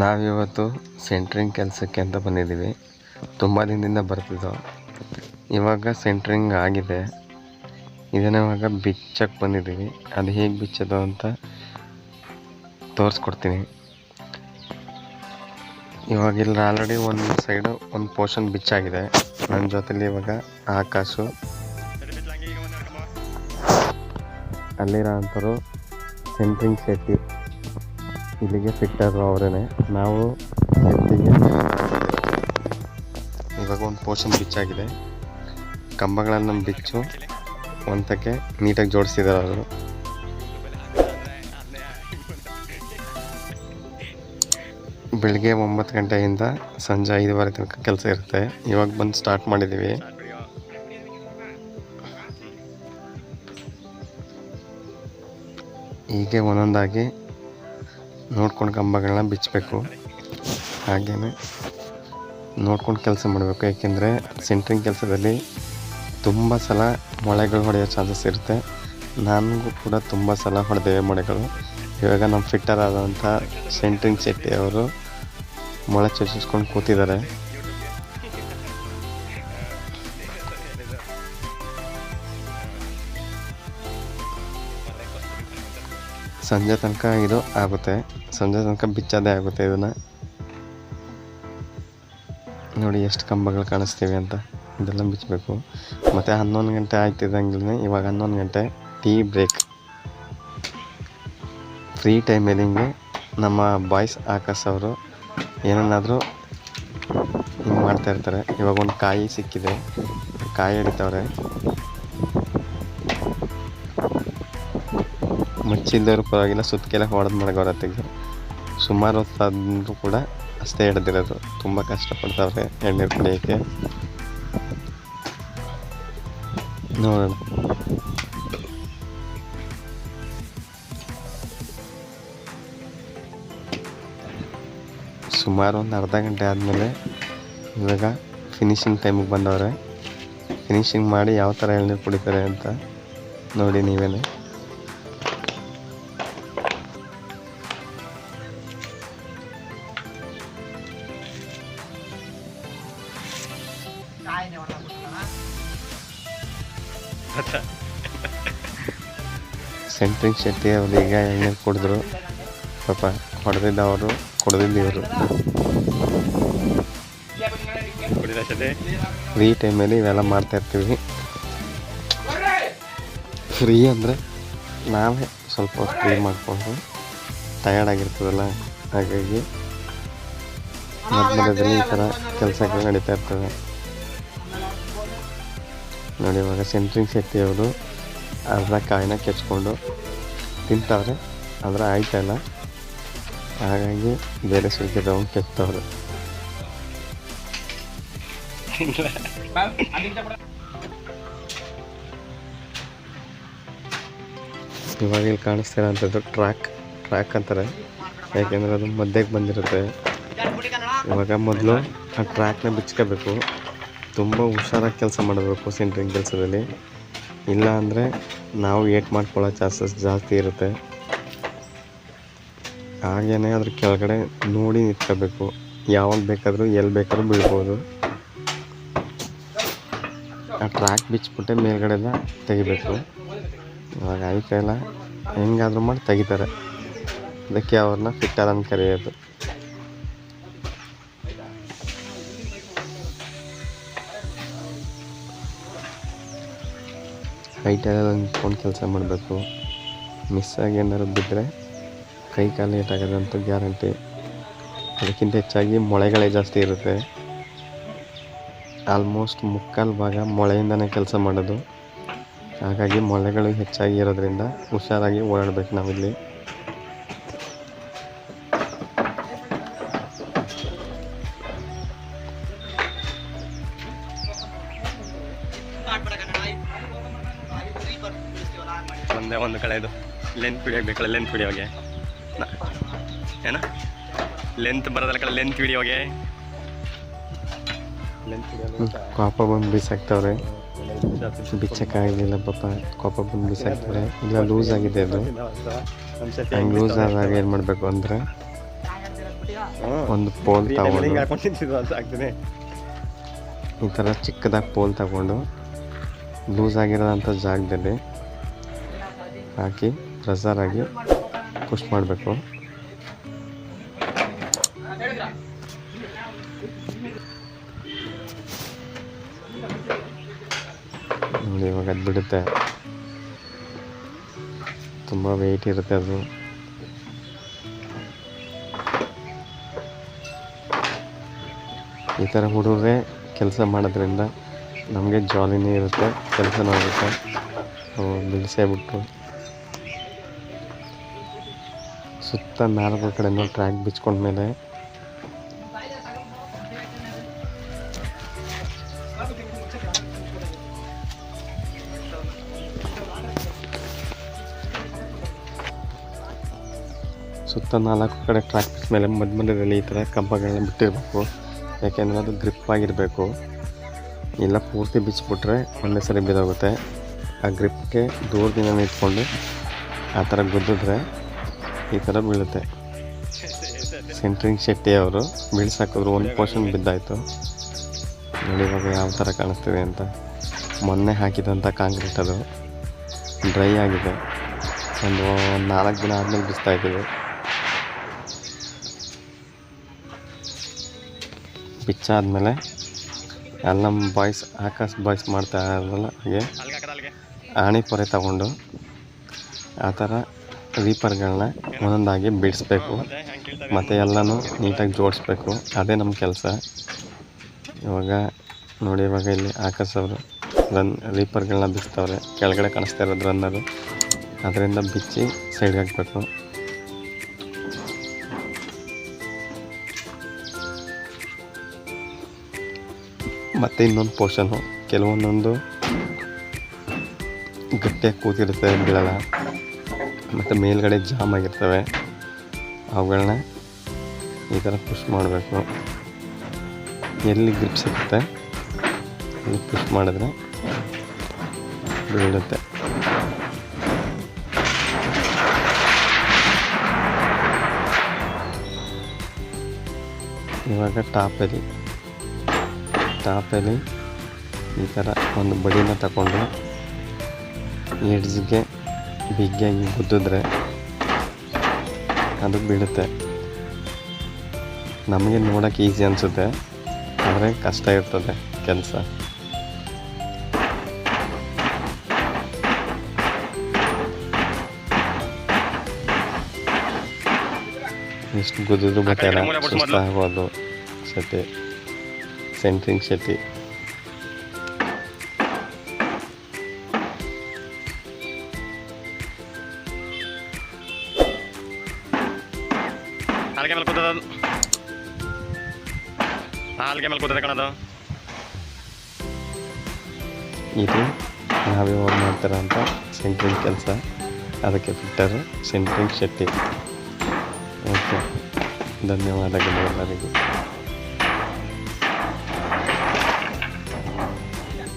ನಾವಿವತ್ತು ಸೆಂಟ್ರಿಂಗ್ ಕೆಲಸಕ್ಕೆ ಅಂತ ಬಂದಿದ್ದೀವಿ. ತುಂಬ ದಿನದಿಂದ ಬರ್ತಿದ್ದೋ ಇವಾಗ ಸೆಂಟ್ರಿಂಗ್ ಆಗಿದೆ. ಇದನ್ನು ಇವಾಗ ಬಿಚ್ಚಕ್ಕೆ ಬಂದಿದ್ದೀವಿ. ಅದು ಹೇಗೆ ಬಿಚ್ಚೋದು ಅಂತ ತೋರಿಸ್ಕೊಡ್ತೀನಿ. ಇವಾಗ ಇಲ್ಲಿ ಆಲ್ರೆಡಿ ಒಂದು ಸೈಡು ಒಂದು ಪೋರ್ಷನ್ ಬಿಚ್ಚಾಗಿದೆ. ನನ್ನ ಜೊತೇಲಿ ಇವಾಗ ಆಕಾಶು. ಅಲ್ಲಿರೋ ಅಂಥವ್ರು ಸೆಂಟ್ರಿಂಗ್ ಶೆಟ್ಟಿ ಇಲ್ಲಿಗೆ ಫಿಟ್ಟರು ಅವರೇ ನಾವು ಇವಾಗ ಒಂದು ಪೋರ್ಷನ್ ಬಿಚ್ಚಾಗಿದೆ ಕಂಬಗಳನ್ನು ಬಿಚ್ಚು ಒಂದಕ್ಕೆ ನೀಟಾಗಿ ಜೋಡಿಸಿದ್ದಾರೆ ಅವರು. ಬೆಳಿಗ್ಗೆ ಒಂಬತ್ತು ಗಂಟೆಯಿಂದ ಸಂಜೆ ಐದುವರೆ ತನಕ ಕೆಲಸ ಇರುತ್ತೆ. ಇವಾಗ ಬಂದು ಸ್ಟಾರ್ಟ್ ಮಾಡಿದ್ದೀವಿ ಹೀಗೆ ಒಂದೊಂದಾಗಿ ನೋಡ್ಕೊಂಡು ಕಂಬಗಳನ್ನ ಬಿಚ್ಚಬೇಕು ಹಾಗೆಯೇ ನೋಡ್ಕೊಂಡು ಕೆಲಸ ಮಾಡಬೇಕು. ಏಕೆಂದರೆ ಸೆಂಟ್ರಿಂಗ್ ಕೆಲಸದಲ್ಲಿ ತುಂಬ ಸಲ ಮೊಳೆಗಳು ಹೊಡೆಯೋ ಚಾನ್ಸಸ್ ಇರುತ್ತೆ. ನನಗೂ ಕೂಡ ತುಂಬ ಸಲ ಹೊಡೆದೇವೆ ಮೊಳೆಗಳು. ಇವಾಗ ನಮ್ಮ ಫಿಟ್ಟರ್ ಆದಂಥ ಸೆಂಟ್ರಿಂಗ್ ಶೆಟ್ಟಿ ಅವರು ಮೊಳೆ ಚುಚ್ಚಿಸ್ಕೊಂಡು ಕೂತಿದ್ದಾರೆ. ಸಂಜೆ ತನಕ ಇದು ಆಗುತ್ತೆ. ಸಂಜೆ ತನಕ ಬಿಚ್ಚೋದೇ ಆಗುತ್ತೆ ಇದನ್ನು. ನೋಡಿ ಎಷ್ಟು ಕಂಬಗಳು ಕಾಣಿಸ್ತೀವಿ ಅಂತ. ಇದೆಲ್ಲ ಬಿಚ್ಚಬೇಕು ಮತ್ತು ಹನ್ನೊಂದು ಗಂಟೆ ಆಯ್ತಿದ್ದಂಗೆ ಇವಾಗ ಹನ್ನೊಂದು ಗಂಟೆ. Tea break. ಫ್ರೀ ಟೈಮಲ್ಲಿ ಹಿಂಗೆ ನಮ್ಮ ಬಾಯ್ಸ್ ಆಕಾಶ್ ಅವರು ಏನನ್ನಾದರೂ ಹಿಂಗೆ ಮಾಡ್ತಾಯಿರ್ತಾರೆ ಇವಾಗ ಒಂದು ಕಾಯಿ ಸಿಕ್ಕಿದೆ. ಕಾಯಿ ಹಿಡಿತವ್ರೆ. ಮುಚ್ಚಿಲ್ದವ್ರು ಪರವಾಗಿಲ್ಲ ಸುತ್ತಕ್ಕೆಲ್ಲ ಹೊಡೆದು ಮಡಗವ್ರ ತೆಗೆ ಸುಮಾರು ಹೊತ್ತಾದ್ರೂ ಕೂಡ ಅಷ್ಟೇ ಹಿಡ್ದಿರೋದು. ತುಂಬ ಕಷ್ಟಪಡ್ತಾವ್ರೆ ಎಣ್ಣೀರು ಕುಡಿಯೋಕ್ಕೆ. ನೋಡೋಣ. ಸುಮಾರು ಒಂದು ಅರ್ಧ ಗಂಟೆ ಆದಮೇಲೆ ಇವಾಗ ಫಿನಿಶಿಂಗ್ ಟೈಮಿಗೆ ಬಂದವ್ರೆ. ಫಿನಿಶಿಂಗ್ ಮಾಡಿ ಯಾವ ಥರ ಎಳ್ನೀರು ಕುಡಿತಾರೆ ಅಂತ ನೋಡಿ ನೀವೇನೆ. ಸೆಂಟ್ರಿಂಗ್ ಶೆಟ್ಟಿ ಅವ್ರು ಈಗ ಎಣ್ಣೆ ಕುಡಿದ್ರು. ಪಾಪ ಹೊಡೆದಿದ್ದವರು ಕುಡ್ದಿದ್ದು ಇವರು. ಫ್ರೀ ಟೈಮಲ್ಲಿ ಇವೆಲ್ಲ ಮಾಡ್ತಾ ಇರ್ತೀವಿ. ಫ್ರೀ ಅಂದರೆ ನಾವೇ ಸ್ವಲ್ಪ ಫ್ರೀ ಮಾಡಿಕೊಂಡು ಟಯರ್ಡ್ ಆಗಿರ್ತದಲ್ಲ ಹಾಗಾಗಿ ಮಧ್ಯ ಮಧ್ಯದಲ್ಲಿ ಈ ಥರ ಕೆಲಸಗಳು ನಡೀತಾ ಇರ್ತವೆ. ನೋಡಿ ಇವಾಗ ಸೆಂಟ್ರಿಂಗ್ ಶೆಟ್ಟಿ ಅವರು ಅರ್ಧ ಕಾಯಿನ ಕೆಚ್ಕೊಂಡು ತಿಂತಾವ್ರೆ, ಆದರೆ ಆಯ್ತಾ ಇಲ್ಲ. ಹಾಗಾಗಿ ಬೇರೆ ಸುಲಿಗೆ ತಗೊಂಡು ಕೆತ್ತವ್ರೆ. ಇವಾಗ ಇಲ್ಲಿ ಕಾಣಿಸ್ತಿರೋಂಥದ್ದು ಟ್ರ್ಯಾಕ್ ಟ್ರ್ಯಾಕ್ ಅಂತಾರೆ. ಯಾಕೆಂದರೆ ಅದು ಮಧ್ಯಕ್ಕೆ ಬಂದಿರುತ್ತೆ. ಇವಾಗ ಮೊದಲು ಆ ಟ್ರ್ಯಾಕ್ನ ಬಿಚ್ಕೋಬೇಕು. ತುಂಬ ಹುಷಾರಾಗಿ ಕೆಲಸ ಮಾಡಬೇಕು, ಸೆಂಟ್ರಿಂಗ್ ಕೆಲಸದಲ್ಲಿ. ಇಲ್ಲ ಅಂದರೆ ನಾವು ಏಟ್ ಮಾಡ್ಕೊಳ್ಳೋ ಚಾನ್ಸಸ್ ಜಾಸ್ತಿ ಇರುತ್ತೆ. ಹಾಗೇನೆ ಅದ್ರ ಕೆಳಗಡೆ ನೋಡಿ ನಿಂತ್ಕೋಬೇಕು. ಯಾವಾಗ ಬೇಕಾದರೂ ಎಲ್ಲಿ ಬೇಕಾದ್ರೂ ಬೀಳ್ಬೋದು. ಆ ಟ್ರ್ಯಾಕ್ ಬಿಚ್ಬಿಟ್ಟೆ ಮೇಲ್ಗಡೆಲ್ಲ ತೆಗಿಬೇಕು. ಇವಾಗ ಆಯ್ತಾ ಇಲ್ಲ? ಹೆಂಗಾದ್ರೂ ಮಾಡಿ ತೆಗಿತಾರೆ. ಅದಕ್ಕೆ ಅವ್ರನ್ನ ಫಿಟ್ಟರ್ ಅಂತ ಕರೆಯೋದು. ಹೈಟೆಲ್ಲ ನಿಂತ್ಕೊಂಡು ಕೆಲಸ ಮಾಡಬೇಕು. ಮಿಸ್ ಆಗಿ ಏನಾದ್ರು ಬಿದ್ದರೆ ಕೈ ಕಾಲು ಏಟಾಗೋದಂತೂ ಗ್ಯಾರಂಟಿ ಅದಕ್ಕಿಂತ ಹೆಚ್ಚಾಗಿ ಮೊಳೆಗಳೇ ಜಾಸ್ತಿ ಇರುತ್ತೆ. ಆಲ್ಮೋಸ್ಟ್ ಮುಕ್ಕಾಲು ಭಾಗ ಮೊಳೆಯಿಂದನೇ ಕೆಲಸ ಮಾಡೋದು. ಹಾಗಾಗಿ ಮೊಳೆಗಳು ಹೆಚ್ಚಾಗಿ ಇರೋದ್ರಿಂದ ಹುಷಾರಾಗಿ ಓಡಾಡಬೇಕು ನಾವಿಲ್ಲಿ. ಒಂದೇ ಒಂದು ಕಡೆ ಇದು ಲೆಂತ್ ವಿಡಿಯೋಗೆ ಬೇಕಲ್ಲ ಲೆಂತ್ ವಿಡಿಯೋಗೆ ಏನ? ಲೆಂತ್ ಬರೋದಲ್ಲ ಕಡೆ ಲೆಂತ್ ಹಿಡಿಯೋಗೆ ಕೋಪ ಬಂದು ಬಿಸಾಕ್ತವ್ರೆ. ಬಿಚ್ಚಕ್ಕಾಗಿಲ್ಲ ಪಾಪ ಕಾಪ ಬಂದು ಬಿಸಾಕ್ತವ್ರೆ. ಇಲ್ಲ ಲೂಸ್ ಆಗಿದೆ ಅದು. ಹಂಗೆ ಲೂಸ್ ಆದಾಗ ಏನು ಮಾಡಬೇಕು ಅಂದರೆ ಒಂದು ಪೋಲ್ ತಗೊಂಡು ಈ ಥರ ಚಿಕ್ಕದಾಗಿ ಪೋಲ್ ತಗೊಂಡು ಲೂಸ್ ಆಗಿರೋಂಥ ಜಾಗದಲ್ಲಿ ಹಾಕಿ ಪ್ರೆಸರ್ ಆಗಿ ಪುಷ್ ಮಾಡಬೇಕು. ನೋಡಿ, ಇವಾಗ ಅದು ಬಿಡುತ್ತೆ. ತುಂಬ ವೆಯ್ಟ್ ಇರುತ್ತೆ ಅದು. ಈ ಥರ ಹುಡುಗರೇ ಕೆಲಸ ಮಾಡೋದ್ರಿಂದ ನಮಗೆ ಜಾಲಿನೇ ಇರುತ್ತೆ, ಕೆಲಸನೂ ಆಗುತ್ತೆ. ಬಿಡಿಸೇ ಬಿಟ್ಟು. ಸುತ್ತ ನಾಲ್ಕು ಕಡೆನೂ ಟ್ರ್ಯಾಕ್ ಬಿಚ್ಕೊಂಡ್ಮೇಲೆ ಸುತ್ತ ನಾಲ್ಕು ಕಡೆ ಟ್ರ್ಯಾಕ್ ಮೇಲೆ ಮಧ್ಯ ಮಧ್ಯದಲ್ಲಿ ಈ ಥರ ಕಂಬಗಳನ್ನ ಬಿಟ್ಟಿರಬೇಕು. ಯಾಕೆಂದರೆ ಅದು ಗ್ರಿಪ್ ಆಗಿರಬೇಕು. ಇಲ್ಲ ಪೂರ್ತಿ ಬಿಚ್ಚಿಬಿಟ್ರೆ ಒಂದೇ ಸರಿ ಬಿದ್ದೋಗುತ್ತೆ ಆ ಗ್ರಿಪ್ಗೆ ದೂರದಿಂದ ಇಟ್ಕೊಂಡು ಆ ಥರ ಗುದ್ದಿದ್ರೆ ಈ ಥರ ಬೀಳುತ್ತೆ. ಸೆಂಟ್ರಿಂಗ್ ಶೆಟ್ಟಿ ಅವರು ಬೀಳ್ಸಾಕಿದ್ರು ಒಂದು ಪೋರ್ಷನ್ ಬಿದ್ದಾಯಿತು. ನೋಡಿ ಇವಾಗ ಯಾವ ಥರ ಕಾಣಿಸ್ತಿದೆ ಅಂತ. ಮೊನ್ನೆ ಹಾಕಿದಂಥ ಕಾಂಕ್ರೀಟ್ ಅದು. ಡ್ರೈ ಆಗಿದೆ. ಒಂದು ನಾಲ್ಕು ದಿನ ಆದಮೇಲೆ ಬಿಸ್ತಾ ಇದ್ದೀವಿ. ಬಿಚ್ಚಾದ್ಮೇಲೆ ಅಲ್ಲಿ ನಮ್ಮ ಬಾಯ್ಸ್ ಆಕಾಶ್ ಬಾಯ್ಸ್ ಮಾಡ್ತಾ ಇರಲ್ಲ ಹಾಗೆ. ಆಣಿ ಪೊರೆ ತಗೊಂಡು. ಆ ಥರ ರೀಪರ್ಗಳನ್ನ ಒಂದೊಂದಾಗಿ ಬಿಡಿಸ್ಬೇಕು. ಮತ್ತು ಎಲ್ಲನೂ ನೀಟಾಗಿ ಜೋಡಿಸ್ಬೇಕು. ಅದೇ ನಮ್ಮ ಕೆಲಸ. ಇವಾಗ ನೋಡಿ, ಇವಾಗ ಇಲ್ಲಿ ಆಕಾಶ್ ರನ್ ರೀಪರ್ಗಳನ್ನ ಬಿಚ್ತವ್ರೆ ಕೆಳಗಡೆ ಕಾಣಿಸ್ತಾ ಇರೋದು ರನ್ನರು ಅದರಿಂದ ಬಿಚ್ಚಿ ಸೈಡ್ಗೆ ಹಾಕಬೇಕು. ಮತ್ತು ಇನ್ನೊಂದು ಪೋರ್ಷನು. ಕೆಲವೊಂದೊಂದು ಗಟ್ಟಿಯಾಗಿ ಕೂತಿರುತ್ತೆ ಬೀಳಲ್ಲ ಮತ್ತು ಮೇಲ್ಗಡೆ ಜಾಮ್ ಆಗಿರ್ತವೆ. ಅವುಗಳನ್ನ ಈ ಥರ ಪುಷ್ ಮಾಡಬೇಕು. ಎಲ್ಲಿ ಗ್ರಿಪ್ ಸಿಗುತ್ತೆ, ಅಲ್ಲಿ ಪುಷ್ ಮಾಡಿದ್ರೆ ಬೀಳುತ್ತೆ ಇವಾಗ ಟಾಪಲ್ಲಿ ಟಾಪಲ್ಲಿ ಈ ಥರ ಒಂದು ಬಡಿನ ತಗೊಂಡು ಎಡ್ಜ್ಗೆ ಬಿಗ್ಗಾಗಿ ಗುದ್ದಿದ್ರೆ ಅದು ಬೀಳುತ್ತೆ. ನಮಗೆ ನೋಡೋಕ್ಕೆ ಈಸಿ ಅನಿಸುತ್ತೆ ಆದರೆ ಕಷ್ಟ ಇರ್ತದೆ ಕೆಲಸ. ಎಷ್ಟು ಗುದ್ದಿದ್ರು ಬಟ್ಟೆ ಸುಸ್ತಾಗೋದು ಸತಿ ಸೆಂಟ್ರಿಂಗ್ ಶೆಟ್ಟಿ ಹಾಲ್ಗೆ ಮೇಲೆ ಕೂತದೆ ಕಣದು. ಇದು ನಾವೇ ಯಾವಾಗ ಮಾಡ್ತಾರ ಸೆಂಟ್ರಿಂಗ್ ಕೆಲಸ. ಅದಕ್ಕೆ ಬಿಟ್ಟರು ಸೆಂಟ್ರಿಂಗ್ ಶೆಟ್ಟಿ. ಓಕೆ ಧನ್ಯವಾದಗಳು ಎಲ್ಲರಿಗೂ.